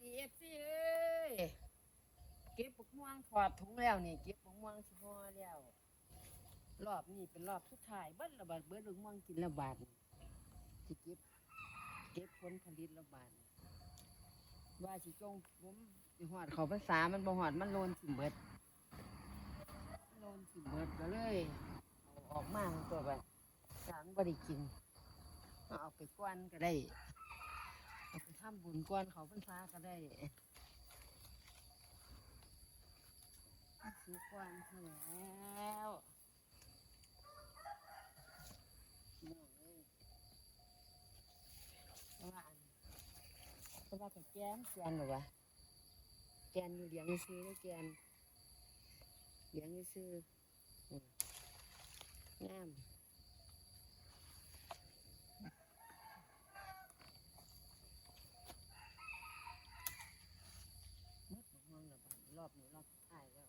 ตีเอฟซีเอ้ยเก็บปุกม่วงถอดถุงแล้วนี่เก็บปุกม่วงสิห่อแล้ว รอบนี้เป็นรอบสุดท้ายเบิ้ลระบาดเบิ้ลปุกม่วงกินระบาดนี่สิเก็บเก็บผลผลิตระบาดว่าสิจงผมสิหอดเขาภาษามันบ่หอดมันโลนสิเบิดโลนสิเบิดก็เลยเอาออกมาตัวไปสารบ่ได้กินเอาไปกวนก็ได้ เอาไปทำบุญกวนเขาพรรษาก็ได้สุกวนแล้วนองเอ้ยเพราะว่าอันเพราะว่ากับแกนแกนหรอวะแกนอยู่เลี้ยงซื้อแล้วแกนเลี้ยงซื้ออืมงาม รอบนี้รอบอ้ายแล้ว